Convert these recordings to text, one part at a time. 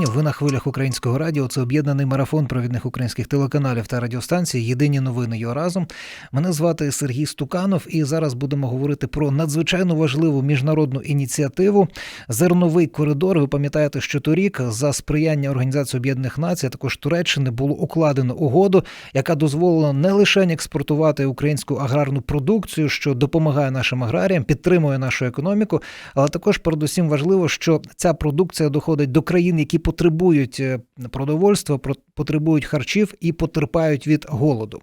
Ви на хвилях українського радіо. Це об'єднаний марафон провідних українських телеканалів та радіостанцій. Єдині новини його разом. Мене звати Сергій Стуканов, і зараз будемо говорити про надзвичайно важливу міжнародну ініціативу Зерновий коридор. Ви пам'ятаєте, що торік за сприяння Організації Об'єднаних Націй, а також Туреччини, було укладено угоду, яка дозволила не лише експортувати українську аграрну продукцію, що допомагає нашим аграріям, підтримує нашу економіку, але також передусім важливо, що ця продукція доходить до країн, які потребують е, продовольства, про- потребують харчів і потерпають від голоду.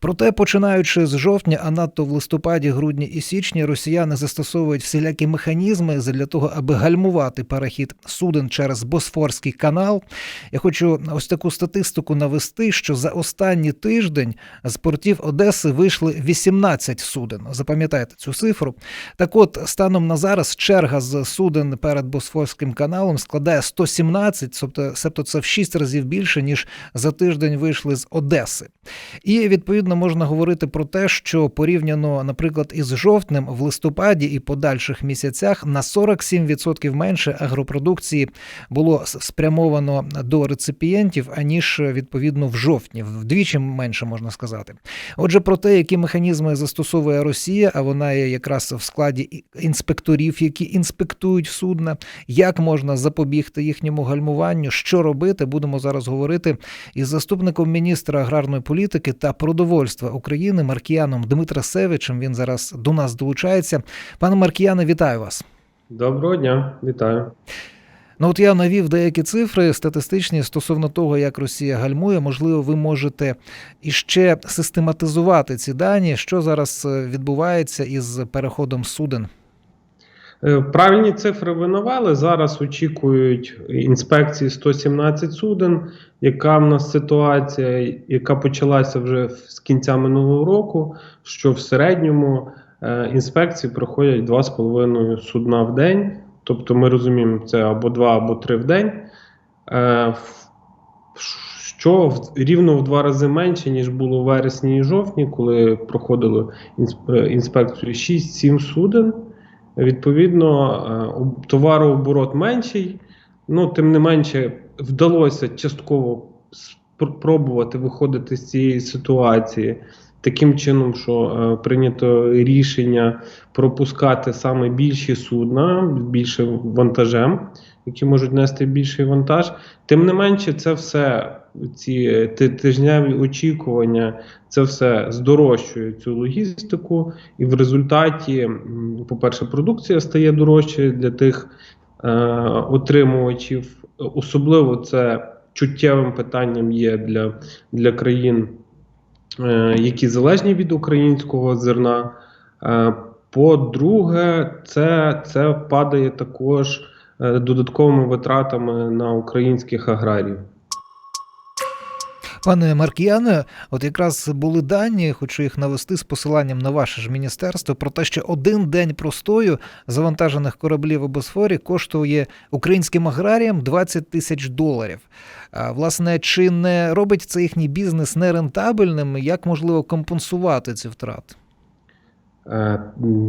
Проте, починаючи з жовтня, а надто в листопаді, грудні і січні, росіяни застосовують всілякі механізми для того, аби гальмувати перехід суден через Босфорський канал. Я хочу ось таку статистику навести, що за останній тиждень з портів Одеси вийшли 18 суден. Запам'ятайте цю цифру. Так от, станом на зараз черга з суден перед Босфорським каналом складає 117, тобто, себто це в 6 разів більше, ніж за тиждень вийшли з Одеси. І відповідно можна говорити про те, що порівняно, наприклад, із жовтнем в листопаді і подальших місяцях на 47% менше агропродукції було спрямовано до реципієнтів, аніж відповідно в жовтні, вдвічі менше можна сказати. Отже, про те, які механізми застосовує Росія, а вона є якраз в складі інспекторів, які інспектують судна, як можна запобігти їхньому гальмуванню, що робити, будемо зараз говорити із заступником міністра аграрної політики та продовольства України Маркіяном Дмитра Севичем. Він зараз до нас долучається. Пане Маркіяне, вітаю вас. Доброго дня, вітаю. Ну от я навів деякі цифри статистичні стосовно того, як Росія гальмує. Можливо, ви можете іще систематизувати ці дані, що зараз е, відбувається із переходом суден. Е, Правильні цифри ви навели. Зараз очікують інспекції 117 суден. Яка в нас ситуація, яка почалася вже з кінця минулого року, що в середньому е, інспекції проходять 2,5 судна в день. Тобто ми розуміємо, це або 2, або 3 в день. Е, Що рівно в два рази менше, ніж було в вересні і жовтні, коли проходили інспекцію 6-7 суден. Відповідно, е, товарооборот менший, ну, тим не менше, вдалося частково спробувати виходити з цієї ситуації таким чином, що е, прийнято рішення пропускати саме більші судна, більше вантажем, які можуть нести більший вантаж. Тим не менше, це все, ці тижневі очікування, це все здорожчує цю логістику, і в результаті, по-перше, продукція стає дорожчою для тих е, отримувачів. Особливо це чуттєвим питанням є для, для країн, е, які залежні від українського зерна. Е, по-друге, це, це падає також е, додатковими витратами на українських аграріїв. Пане Маркіяне, от якраз були дані, хочу їх навести з посиланням на ваше ж міністерство, про те, що один день простою завантажених кораблів у Босфорі коштує українським аграріям 20 тисяч доларів. А, власне, чи не робить це їхній бізнес нерентабельним? Як можливо компенсувати ці втрати? Е,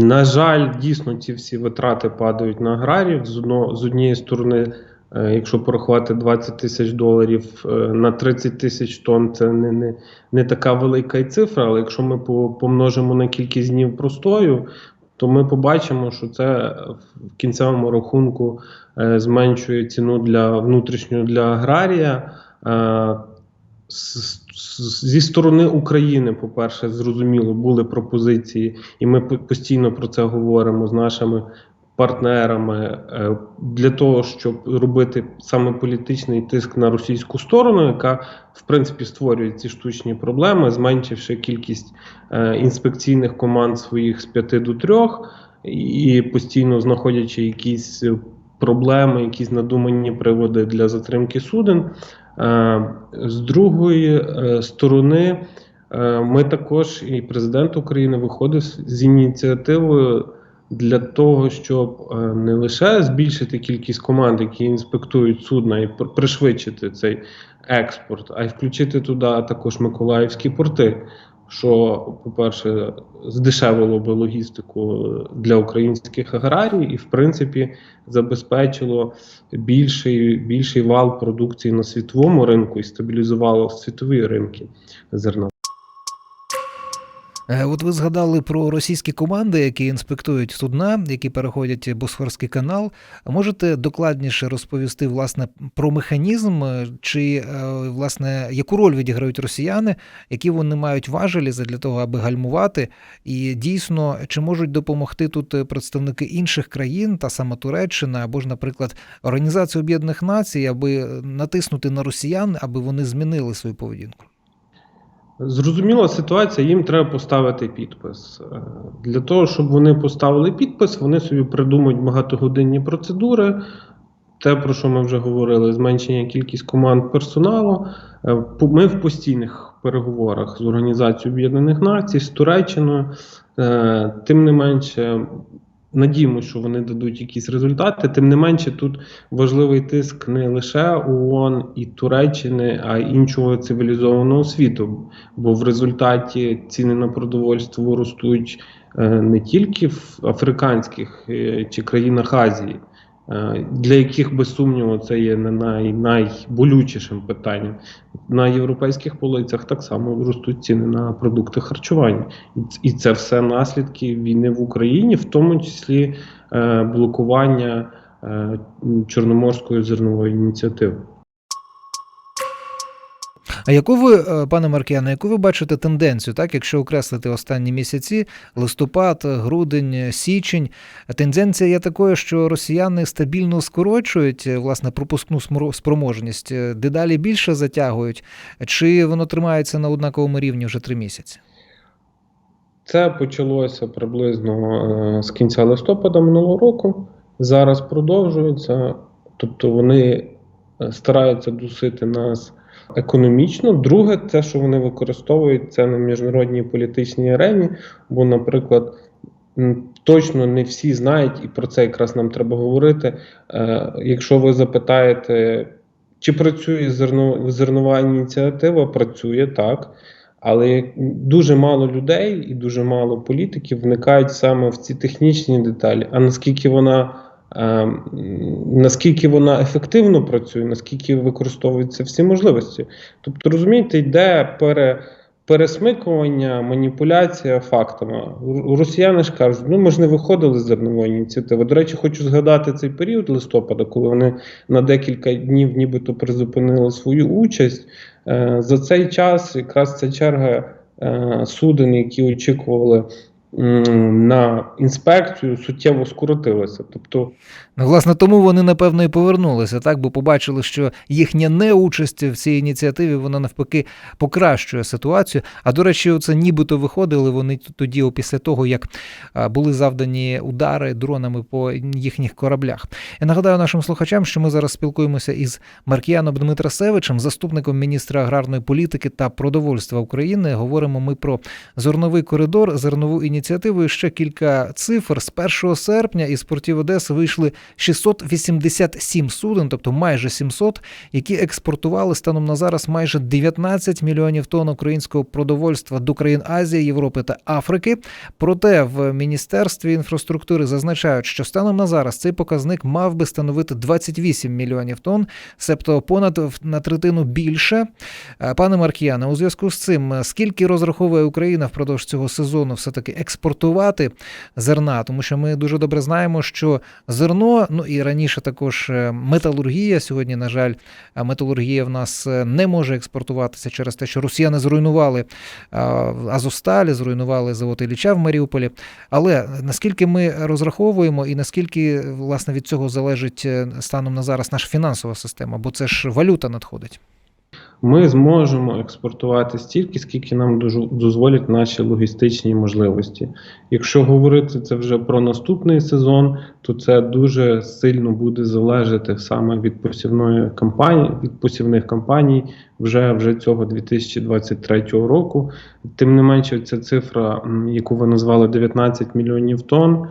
На жаль, дійсно ці всі витрати падають на аграріїв. З, однієї сторони, якщо порахувати 20 тисяч доларів е, на 30 тисяч тонн, це не, не, не така велика й цифра. Але якщо ми помножимо на кількість днів простою, то ми побачимо, що це в кінцевому рахунку е, зменшує ціну для внутрішнього для аграрія. Е, Зі сторони України, по-перше, зрозуміло, були пропозиції, і ми постійно про це говоримо з нашими партнерами е, для того, щоб робити саме політичний тиск на російську сторону, яка в принципі створює ці штучні проблеми, зменшивши кількість е, інспекційних команд своїх з п'яти до трьох, і постійно знаходячи якісь проблеми, якісь надумані приводи для затримки суден. Е, З другої сторони, ми також, і президент України виходив з ініціативою для того, щоб е, не лише збільшити кількість команд, які інспектують судна, і пришвидшити цей експорт, а й включити туди також миколаївські порти. що, по-перше, здешевило би логістику для українських аграріїв і, в принципі, забезпечило більший, більший вал продукції на світовому ринку і стабілізувало світові ринки зерна. Е, От ви згадали про російські команди, які інспектують судна, які переходять Босфорський канал. Можете докладніше розповісти власне про механізм, е, чи е, власне яку роль відіграють росіяни, які вони мають важелі для того, аби гальмувати, і дійсно чи можуть допомогти тут представники інших країн, та сама Туреччина, або ж, наприклад, Організація Об'єднаних Націй, аби натиснути на росіян, аби вони змінили свою поведінку? Зрозуміла ситуація, їм треба поставити підпис. Е, Для того, щоб вони поставили підпис, вони собі придумають багатогодинні процедури. Те, про що ми вже говорили, зменшення кількість команд персоналу. Е, Ми в постійних переговорах з Організацією Об'єднаних Націй, з Туреччиною. Е, Тим не менше, надіємося, що вони дадуть якісь результати. Тим не менше, тут важливий тиск не лише ООН і Туреччини, а й іншого цивілізованого світу. Бо в результаті ціни на продовольство ростуть е, не тільки в африканських е, чи країнах Азії, для яких без сумніву це є не най, найболючішим питанням. На європейських полицях так само ростуть ціни на продукти харчування, І це все наслідки війни в Україні, в тому числі е, блокування е, Чорноморської зернової ініціативи. А яку ви, е, пане Маркіяне, яку ви бачите тенденцію, так, якщо окреслити останні місяці, листопад, грудень, січень, тенденція є такою, що росіяни стабільно скорочують е, власне пропускну спроможність, е, дедалі більше затягують, чи воно тримається на однаковому рівні вже три місяці? Це почалося приблизно з кінця листопада минулого року. Зараз продовжується. Тобто вони стараються дусити нас економічно. Друге, те, що вони використовують це на міжнародній політичній арені. Бо, наприклад, точно не всі знають, і про це якраз нам треба говорити. Е, Якщо ви запитаєте, чи працює зерно, зернова ініціатива, працює так. Але дуже мало людей і дуже мало політиків вникають саме в ці технічні деталі. А наскільки вона, наскільки вона ефективно працює, наскільки використовуються всі можливості. Тобто, розумієте, йде пере, пересмикування, маніпуляція фактами. Росіяни ж кажуть, ну ми ж не виходили з зернової ініціативи. До речі, хочу згадати цей період листопада, коли вони на декілька днів нібито призупинили свою участь. Е, За цей час якраз ця черга е, суден, які очікували на інспекцію, суттєво скоротилася. Тобто, Ну, власне, тому вони напевно і повернулися, так, бо побачили, що їхня неучасть в цій ініціативі вона навпаки покращує ситуацію. А до речі, це нібито виходили вони тоді, після того як були завдані удари дронами по їхніх кораблях. Я нагадаю нашим слухачам, що ми зараз спілкуємося із Маркіяном Дмитрасевичем, заступником міністра аграрної політики та продовольства України. Говоримо ми про зерновий коридор, зернову ініціативу. І ще кілька цифр з 1 серпня із портів Одеси вийшли 687 суден, тобто майже 700, які експортували станом на зараз майже 19 мільйонів тонн українського продовольства до країн Азії, Європи та Африки. Проте в міністерстві інфраструктури зазначають, що станом на зараз цей показник мав би становити 28 мільйонів тонн, себто понад на третину більше. Е, Пане Маркіяне, у зв'язку з цим, е, скільки розраховує Україна впродовж цього сезону все-таки експортувати зерна? Тому що ми дуже добре знаємо, що зерно, ну і раніше також е, металургія. Сьогодні, на жаль, е, металургія в нас е, не може експортуватися через те, що росіяни зруйнували е, зруйнували завод Ілліча в Маріуполі. Але наскільки ми розраховуємо, і наскільки власне від цього залежить станом на зараз наша фінансова система, бо це ж валюта надходить. Ми зможемо експортувати стільки, скільки нам дозволять наші логістичні можливості. Якщо говорити це вже про наступний сезон, то це дуже сильно буде залежати саме від посівної кампанії, від посівних кампаній вже, вже цього 2023 року. Тим не менше, ця цифра, яку ви назвали 19 мільйонів тонн,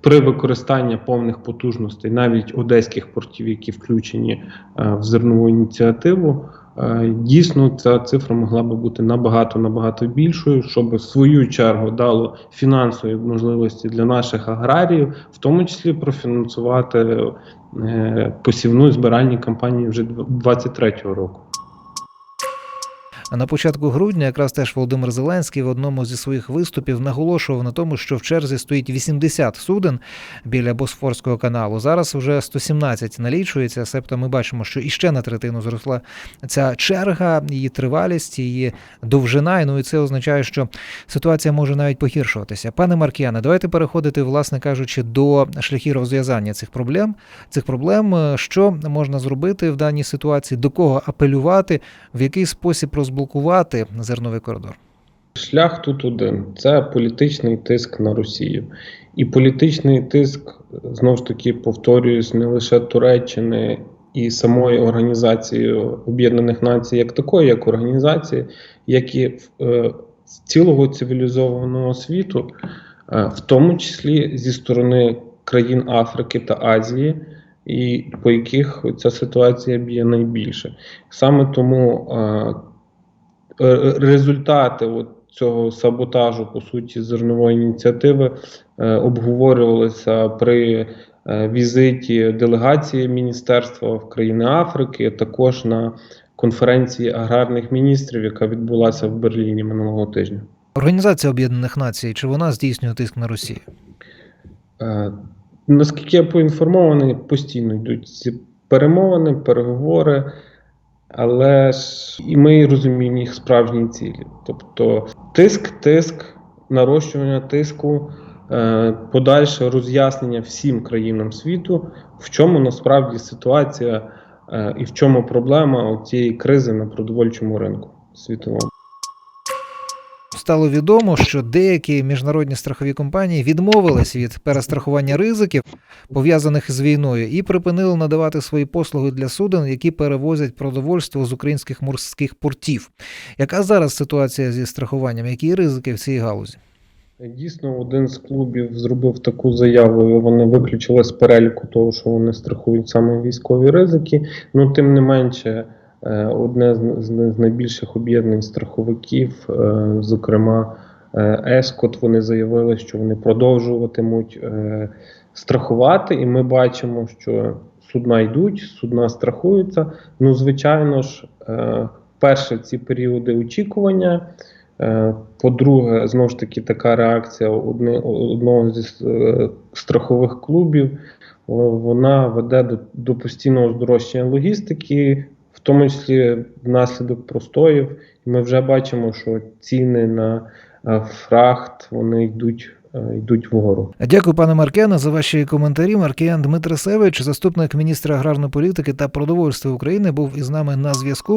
при використанні повних потужностей, навіть одеських портів, які включені е, в зернову ініціативу, е, дійсно ця цифра могла би бути набагато набагато більшою, щоб в свою чергу дало фінансові можливості для наших аграріїв, в тому числі профінансувати е, посівну збиральні кампанії вже 2023 року. А на початку грудня якраз теж Володимир Зеленський в одному зі своїх виступів наголошував на тому, що в черзі стоїть 80 суден біля Босфорського каналу. Зараз вже 117 налічується. Себто ми бачимо, що іще на третину зросла ця черга, її тривалість, її довжина. Ну і це означає, що ситуація може навіть погіршуватися. Пане Маркіяне, давайте переходити, власне кажучи, до шляхів розв'язання цих проблем. Цих проблем, що можна зробити в даній ситуації, до кого апелювати, в який спосіб розблокувати зерновий коридор. Шлях тут один: це політичний тиск на Росію. І політичний тиск, знову ж таки, повторююсь, не лише Туреччини і самої Організації Об'єднаних Націй, як такої, як організації, як і е, цілого цивілізованого світу, е, в тому числі зі сторони країн Африки та Азії, і по яких ця ситуація б'є найбільше. Саме тому е, результати от цього саботажу, по суті, зернової ініціативи е, обговорювалися при е, візиті делегації міністерства в країни Африки, також на конференції аграрних міністрів, яка відбулася в Берліні минулого тижня. Організація Об'єднаних Націй, чи вона здійснює тиск на Росію? Е, Наскільки я поінформований, постійно йдуть ці перемовини, переговори, але ж і ми розуміємо їх справжні цілі. Тобто тиск, тиск, нарощування тиску, е, подальше роз'яснення всім країнам світу, в чому насправді ситуація е, і в чому проблема цієї кризи на продовольчому ринку світовому. Стало відомо, що деякі міжнародні страхові компанії відмовились від перестрахування ризиків, пов'язаних з війною, і припинили надавати свої послуги для суден, які перевозять продовольство з українських морських портів. Яка зараз ситуація зі страхуванням? Які ризики в цій галузі? Дійсно, один з клубів зробив таку заяву. і Вони виключили з переліку того, що вони страхують саме військові ризики. Ну, тим не менше, одне з- найбільших об'єднань страховиків, е, зокрема е, Ескот, вони заявили, що вони продовжуватимуть е, страхувати, і ми бачимо, що судна йдуть, судна страхуються. Ну, звичайно ж, е, перше ці періоди очікування. Е, По-друге, знову ж таки, така реакція одни, одного зі е, страхових клубів вона веде до, до постійного здорожчання логістики, тому числі внаслідок простоїв. Ми вже бачимо, що ціни на е, фрахт вони йдуть, е, йдуть вгору. Дякую, пане Маркене, за ваші коментарі. Маркіян Дмитрисевич, заступник міністра аграрної політики та продовольства України, був із нами на зв'язку.